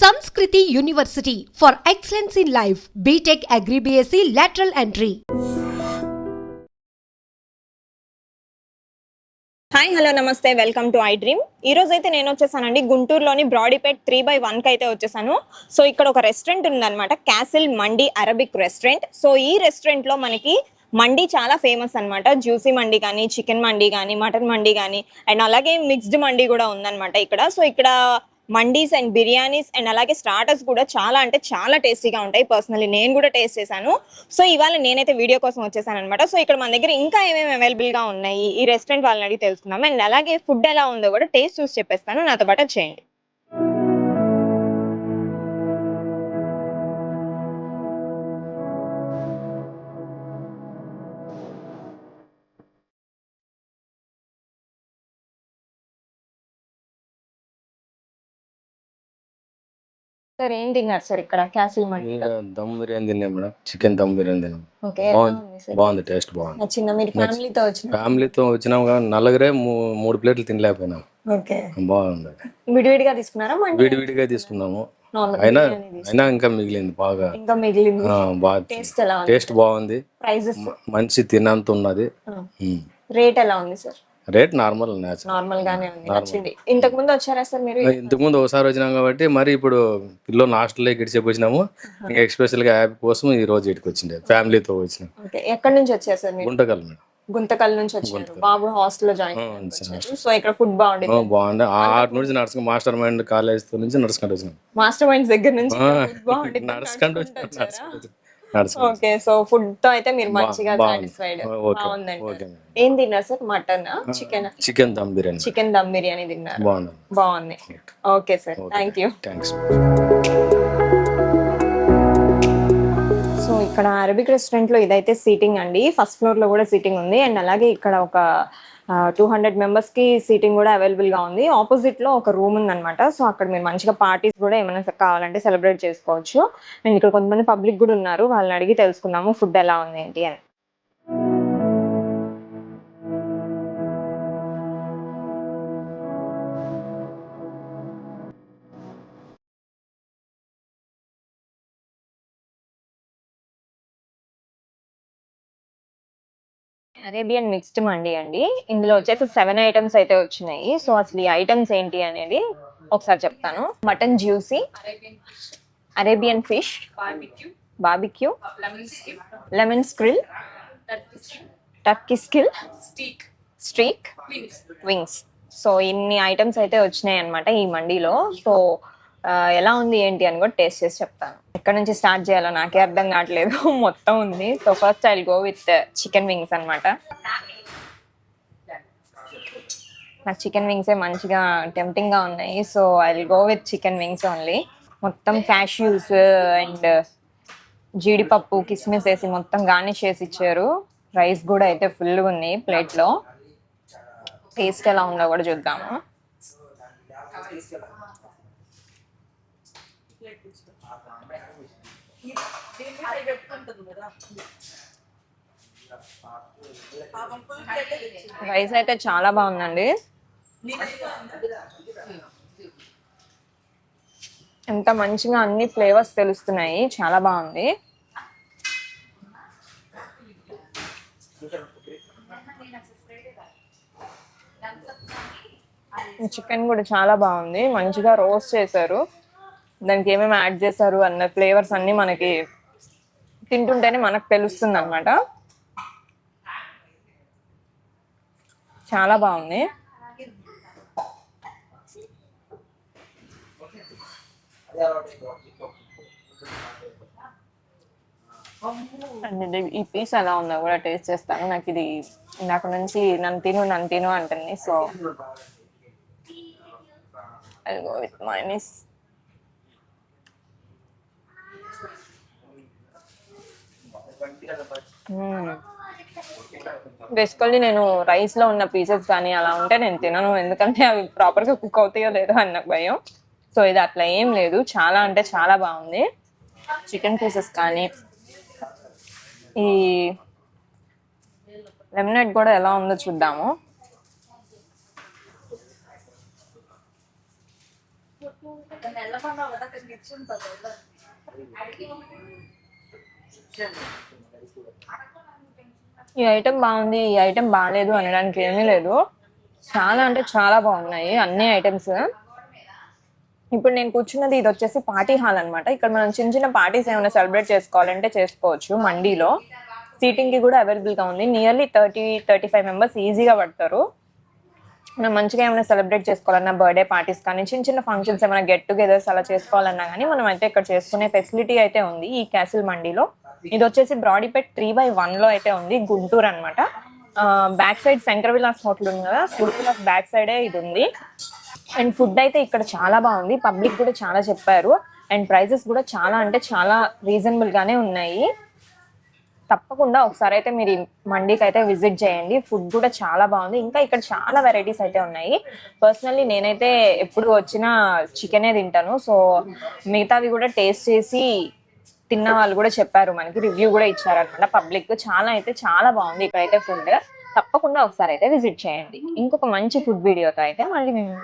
Sanskriti university for excellence in life BTech Agri lateral entry hi hello నమస్తే welcome to I dream ఈ రోజు అయితే నేను వచ్చేసానండి గుంటూరులోని బ్రాడీపేట్ త్రీ బై వన్కి అయితే వచ్చేసాను. సో ఇక్కడ ఒక రెస్టారెంట్ ఉందన్నమాట castle mandi Arabic restaurant so ఈ రెస్టారెంట్లో మనకి మండి చాలా ఫేమస్ అన్నమాట. జ్యూసీ మండి కానీ చికెన్ మండి కానీ మటన్ మండి కానీ అండ్ అలాగే మిక్స్డ్ మండి కూడా ఉందన్నమాట ఇక్కడ. సో ఇక్కడ మండీస్ అండ్ బిర్యానీస్ అండ్ అలాగే స్టార్టర్స్ కూడా చాలా అంటే చాలా టేస్టీగా ఉంటాయి. పర్సనలీ నేను కూడా టేస్ట్ చేశాను. సో ఇవాళ నేనైతే వీడియో కోసం వచ్చేసాను అనమాట సో ఇక్కడ మన దగ్గర ఇంకా ఏమేమి అవైలబుల్గా ఉన్నాయి? ఈ రెస్టారెంట్ వాళ్ళని అడిగి తెలుసుకుందాం. అండ్ అలాగే ఫుడ్ ఎలా ఉందో కూడా టేస్ట్ చూసి చెప్పేస్తాను. నాతో పాటు చేయండి. సార్ ఏం తిన్నారు సార్ ఇక్కడ? క్యాసిల్ ఇంకా దమ్ బిర్యానీ తిన్నాం మేడం. చికెన్ దమ్ బిర్యానీ తిన్నాం. ఓకే బాగుంది. టేస్ట్ బాగుంది. చిన్న మీరు ఫ్యామిలీతో వచ్చిన ఫ్యామిలీతో వచ్చినాం కానీ నలుగురే మూడు ప్లేట్లు తినలేకపోయినాం. ఓకే. బాగుంది. విడివిడిగా తీసుకున్నారా విడివిడిగా తీసుకున్నాము. అయినా అయినా ఇంకా మిగిలింది బాగా. ఇంకా మిగిలింది. టేస్ట్ ఎలా ఉంది? టేస్ట్ బాగుంది. ప్రైజెస్ మంచి తినంత ఉన్నది. రేట్ ఎలా ఉంది సార్? రేట్ నార్మల్ నార్మల్ గానే ఉంది నచ్చింది. ఇంతకు ముందు వచ్చారా సార్ మీరు? ఇంతకు ముందు ఒకసారి వచ్చినాం కాబట్టి మరి ఇప్పుడు పిల్లలు హాస్టల్లో ఇక్కడికి వచ్చినాము. ఇంకా ఎక్స్పెషల్గా యాప్ కోసం ఈ రోజు ఇక్కడికి వచ్చిండే ఫ్యామిలీతో వచ్చినాం. ఎక్కడి నుంచి వచ్చారు సార్ గుంటకల్ మేడం. గుంతకల్ నుంచి వచ్చారు. బాబు హాస్టల్లో జాయిన్ సో ఇక్కడ ఫుడ్ బాగుంది. ఆ ఆరు నుంచి నడుచుకు మాస్టర్ మైండ్ కాలేజ్ నుంచి నడుచుకుంటూ వచ్చినాం. మాస్టర్ మైండ్స్ దగ్గర నుంచి నడుచుకుంటూ. ఓకే సో ఫుడ్తో అయితే మీరు మంచిగా. సాటిస్ఫైడ్. బాగుందండి. ఏం తిన్నారు sir? Mutton? Chicken? Chicken dum biryani chicken dum biryani తిన్నారు. బాగుంది. బాగుంది. Okay. Sir. Thank you thanks ఇక్కడ అరబిక్ రెస్టారెంట్లో ఇదైతే సీటింగ్ అండి. ఫస్ట్ ఫ్లోర్లో కూడా సీటింగ్ ఉంది. అండ్ అలాగే ఇక్కడ ఒక టూ హండ్రెడ్ మెంబర్స్కి సీటింగ్ కూడా అవైలబుల్గా ఉంది. ఆపోజిట్లో ఒక రూమ్ ఉందన్నమాట. సో అక్కడ మీరు మంచిగా పార్టీస్ కూడా ఏమైనా కావాలంటే సెలబ్రేట్ చేసుకోవచ్చు. అండ్ ఇక్కడ కొంతమంది పబ్లిక్ కూడా ఉన్నారు. వాళ్ళని అడిగి తెలుసుకుందాము ఫుడ్ ఎలా ఉంది ఏంటి అని. అరేబియన్ మిక్స్డ్ మండి అండి. ఇందులో వచ్చేసి సెవెన్ ఐటమ్స్ అయితే వచ్చినాయి. సో అసలు ఈ ఐటమ్స్ ఏంటి అనేది ఒకసారి చెప్తాను. Mutton juicy Arabian fish barbecue lemon grill Turkey grill streak wings. So ఇన్ని ఐటమ్స్ అయితే వచ్చినాయి అనమాట ఈ మండీలో. సో ఎలా ఉంది ఏంటి అని కూడా టేస్ట్ చేసి చెప్తాను. ఎక్కడ నుంచి స్టార్ట్ చేయాలో నాకే అర్థం కావట్లేదు. మొత్తం ఉంది. So first I go with chicken wings అన్నమాట. నాకు చికెన్ వింగ్సే మంచిగా టెంప్టింగ్గా ఉన్నాయి. So I go with chicken wings only మొత్తం క్యాష్యూస్ అండ్ జీడిపప్పు కిస్మిస్ వేసి మొత్తం గార్నిష్ చేసి ఇచ్చారు. రైస్ కూడా అయితే ఫుల్గా ఉంది ప్లేట్లో టేస్ట్ ఎలా ఉందో కూడా చూద్దాము. రైస్ అయితే చాలా బాగుందండి. ఎంత మంచిగా అన్ని ఫ్లేవర్స్ తెలుస్తున్నాయి. చాలా బాగుంది. చికెన్ కూడా చాలా బాగుంది. మంచిగా రోస్ట్ చేశారు. దానికి ఏమేమి యాడ్ చేశారు అన్న ఫ్లేవర్స్ అన్ని మనకి తింటుంటేనే మనకు తెలుస్తుంది అనమాట చాలా బాగుంది. అండ్ ఈ పీస్ ఎలా ఉందో కూడా టేస్ట్ చేస్తాను. నాకు ఇది ఇందాక నుంచి నన్ను తిను నన్ను తిను అంటుంది so I go with minus Hmm. Basically నేను రైస్లో ఉన్న పీసెస్ కానీ అలా ఉంటే నేను తినను. ఎందుకంటే అవి ప్రాపర్గా కుక్ అవుతాయో లేదో అని నాకు భయం. సో ఇది అట్లా ఏం లేదు. చాలా అంటే చాలా బాగుంది. చికెన్ పీసెస్ కానీ ఈ లెమినేట్ కూడా ఎలా ఉందో చూద్దాము. ఈ ఐటెం బాగుంది ఈ ఐటెం బాగాలేదు అనడానికి ఏమీ లేదు. చాలా అంటే చాలా బాగున్నాయి అన్ని ఐటమ్స్. ఇప్పుడు నేను కూర్చున్నది ఇది వచ్చేసి పార్టీ హాల్ అన్నమాట. ఇక్కడ మనం చిన్న చిన్న పార్టీస్ ఏమైనా సెలబ్రేట్ చేసుకోవాలంటే చేసుకోవచ్చు మండీలో. సీటింగ్కి కూడా అవైలబుల్గా ఉంది. Nearly thirty thirty five members ఈజీగా పడతారు. మనం మంచిగా ఏమైనా సెలబ్రేట్ చేసుకోవాలన్నా బర్త్డే పార్టీస్ కానీ చిన్న చిన్న ఫంక్షన్స్ ఏమైనా గెట్ టుగెదర్స్ అలా చేసుకోవాలన్నా కానీ మనం అయితే ఇక్కడ చేసుకునే ఫెసిలిటీ అయితే ఉంది ఈ క్యాసిల్ మండీలో. ఇది వచ్చేసి బ్రాడీపేట్ త్రీ బై వన్లో అయితే ఉంది గుంటూరు అనమాట back side Shankar Vilas hotel ఉంది కదా శంకర విలాస్ బ్యాక్ సైడే ఇది ఉంది. అండ్ ఫుడ్ అయితే ఇక్కడ చాలా బాగుంది పబ్లిక్ కూడా చాలా చెప్పారు. అండ్ ప్రైజెస్ కూడా చాలా అంటే చాలా రీజనబుల్ గానే ఉన్నాయి. తప్పకుండా ఒకసారి అయితే మీరు మండీకి అయితే విజిట్ చేయండి. ఫుడ్ కూడా చాలా బాగుంది ఇంకా ఇక్కడ చాలా వెరైటీస్ అయితే ఉన్నాయి. పర్సనల్లీ నేనైతే ఎప్పుడు వచ్చినా చికెనే తింటాను. సో మిగతావి కూడా టేస్ట్ చేసి తిన్న వాళ్ళు కూడా చెప్పారు మనకి రివ్యూ కూడా ఇచ్చారనమాట. పబ్లిక్ చాలా అయితే చాలా బాగుంది. ఇక్కడైతే ఫుడ్ తప్పకుండా ఒకసారి అయితే విజిట్ చేయండి. ఇంకొక మంచి ఫుడ్ వీడియోతో అయితే మళ్ళీ మేము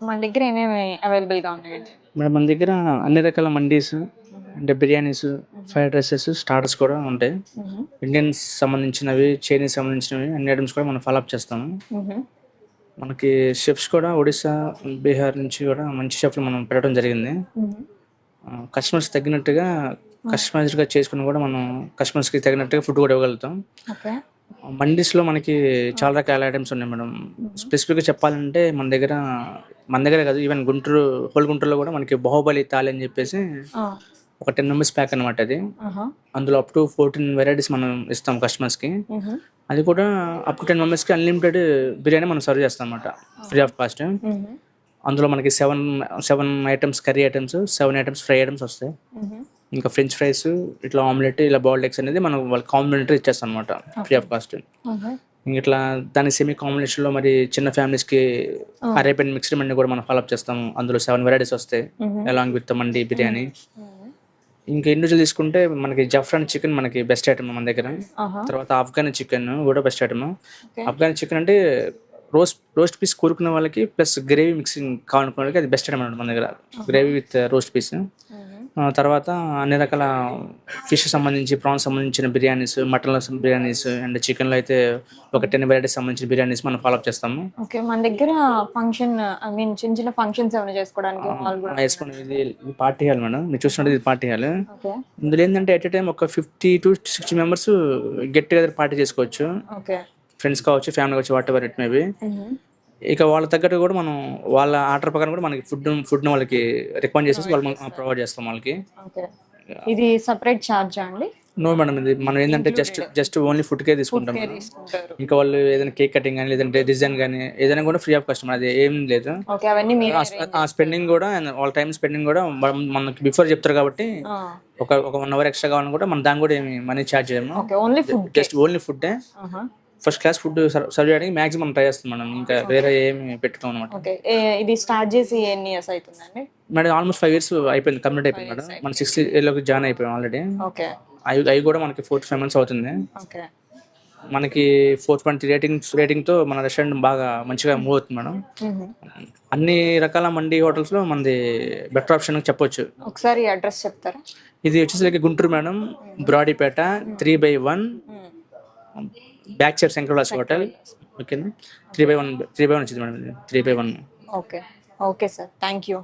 మన దగ్గర ఏమేమి అవైలబుల్గా ఉన్నాయండి మన దగ్గర అన్ని రకాల మండీస్ అంటే బిర్యానీస్ ఫ్రైడ్ రైసెస్ స్టార్టర్స్ కూడా ఉంటాయి. ఇండియన్స్ సంబంధించినవి చైనీస్ సంబంధించినవి అన్ని ఐటమ్స్ కూడా మనం ఫాలోఅప్ చేస్తాము. మనకి షెఫ్స్ కూడా ఒడిశా బీహార్ నుంచి కూడా మంచి షెఫ్లు మనం పెట్టడం జరిగింది. కస్టమర్స్ తగినట్టుగా కస్టమైజ్డ్గా చేసుకుని కూడా మనం కస్టమర్స్కి తగినట్టుగా ఫుడ్ కూడా ఇవ్వగలుగుతాం. మండీస్లో మనకి చాలా రకాల ఐటమ్స్ ఉన్నాయి మేడం. స్పెసిఫిక్గా చెప్పాలంటే మన దగ్గర మన దగ్గర కాదు ఈవెన్ గుంటూరు హోల్ గుంటూరులో కూడా మనకి బాహుబలి తాలి అని చెప్పేసి ఒక టెన్ మెంబర్స్ ప్యాక్ అనమాట అది. అందులో అప్ టు ఫోర్టీన్ వెరైటీస్ మనం ఇస్తాం కస్టమర్స్కి అది కూడా అప్ టు టెన్ మెంబర్స్కి అన్లిమిటెడ్ బిర్యానీ మనం సర్వ్ చేస్తాం అనమాట ఫ్రీ ఆఫ్ కాస్ట్ అందులో మనకి seven seven items curry items seven items fry items వస్తాయి. ఇంకా ఫ్రెంచ్ ఫ్రైస్ ఇట్లా ఆమ్లెట్ ఇలా బాయిల్డ్ ఎగ్స్ అనేది మనం వాళ్ళకి కాంప్లిమెంటరీ ఇచ్చేస్తాం అనమాట ఫ్రీ ఆఫ్ కాస్ట్. ఇంక ఇట్లా దాని సెమీ కాంబినేషన్లో మరి చిన్న ఫ్యామిలీస్కి అరేబియన్ మిక్స్డ్ మండి కూడా మనం ఫాలోఅప్ చేస్తాం అందులో సెవెన్ వెరైటీస్ వస్తాయి. అలాంగ్ విత్ మండి బిర్యానీ ఇంకా ఇండివిజువల్ తీసుకుంటే మనకి జఫ్రాన్ చికెన్ మనకి బెస్ట్ ఐటమ్ మన దగ్గర. తర్వాత ఆఫ్ఘనీ చికెన్ కూడా బెస్ట్ ఐటమ్ ఆఫ్ఘనీ చికెన్ అంటే రోస్ట్ రోస్ట్ పీస్ కోరుకునే వాళ్ళకి ప్లస్ గ్రేవీ మిక్సింగ్ కావాలనుకునే వాళ్ళకి అది బెస్ట్ ఐటమ్ అనమాట మన దగ్గర. గ్రేవీ విత్ రోస్ట్ పీస్ తర్వాత అన్ని రకాల ఫిష్ సంబంధించి ప్రాన్స్ సంబంధించిన బిర్యానీస్ మటన్ బిర్యానీస్ అండ్ చికెన్లో అయితే ఒక టెన్ వెరైటీస్ సంబంధించిన బిర్యానీస్ మనం ఫాలోఅప్ చేస్తాము. ఓకే మన దగ్గర ఫంక్షన్ ఐ మీన్ చిన్న చిన్న ఫంక్షన్స్ ఏమైనా చేసుకోవడానికి ఇది పార్టీ హాల్ మేడం. మీరు చూసినట్టు ఇది పార్టీ హాల్. ఇందులో ఏంటంటే ఎట్ టైం ఒక fifty to sixty members get together party చేసుకోవచ్చు. ఓకే. ఫ్రెండ్స్ కావచ్చు ఫ్యామిలీ కావచ్చు వాట్ ఎవర్ ఇట్ మేబీ ఇక వాళ్ళ తగ్గట్టు కూడా మనం వాళ్ళ ఆర్డర్ ప్రకారం కూడా మనకి ఫుడ్ ఫుడ్ని వాళ్ళకి రికమెండ్ చేసేసి వాళ్ళు ప్రొవైడ్ చేస్తాం వాళ్ళకి. ఇది సపరేట్ ఛార్జ్ అండి? నో మేడం ఇది మనం ఏంటంటే జస్ట్ జస్ట్ ఓన్లీ ఫుడ్కే తీసుకుంటాం మేడం. తీసుకుంటారు. ఇంకా వాళ్ళు ఏదైనా కేక్ కటింగ్ కానీ లేదంటే డిజైన్ కానీ ఏదైనా కూడా ఫ్రీ ఆఫ్ కస్టమర్ అది ఏం లేదు. ఆ స్పెండింగ్ కూడా వాళ్ళ టైం స్పెండింగ్ కూడా మనం- మనకి బిఫోర్ చెప్తారు కాబట్టి ఒక ఒక వన్ అవర్ ఎక్స్ట్రా కావాలని కూడా మనం దాని కూడా ఏమి మనీ ఛార్జ్ చేయము. Food just only food first class food serve చేయడానికి మాక్సిమం ట్రై చేస్తాం మనం ఇంకా వేరే ఏమి పెట్టుకోం అనమాట ఇది స్టార్ట్ చేసి ఎన్ని ఇయర్స్ అవుతుందండి మేడం ఆల్మోస్ట్ ఫైవ్ ఇయర్స్ అయిపోయింది కంప్లీట్ అయిపోయింది మేడం. మన సిక్స్త్ ఇయర్లోకి జాయిన్ అయిపోయాం ఆల్రెడీ. ఓకే. అవి అవి కూడా మనకి ఫోర్ ఫైవ్ మంత్స్ అవుతుంది. ఓకే. మనకి ఫోర్ పాయింట్ రేటింగ్స్ రేటింగ్తో మన రెస్టారెంట్ బాగా మంచిగా మూవ్ అవుతుంది మేడం. అన్ని రకాల మండి హోటల్స్లో మనది బెటర్ ఆప్షన్ చెప్పొచ్చు. ఒకసారి అడ్రస్ చెప్తారా? ఇది వచ్చేసరికి Guntur madam Brodipet three by one. Back side Shankar Vilas hotel ఓకేనా three by one three by one వచ్చింది madam three by one okay okay sir thank you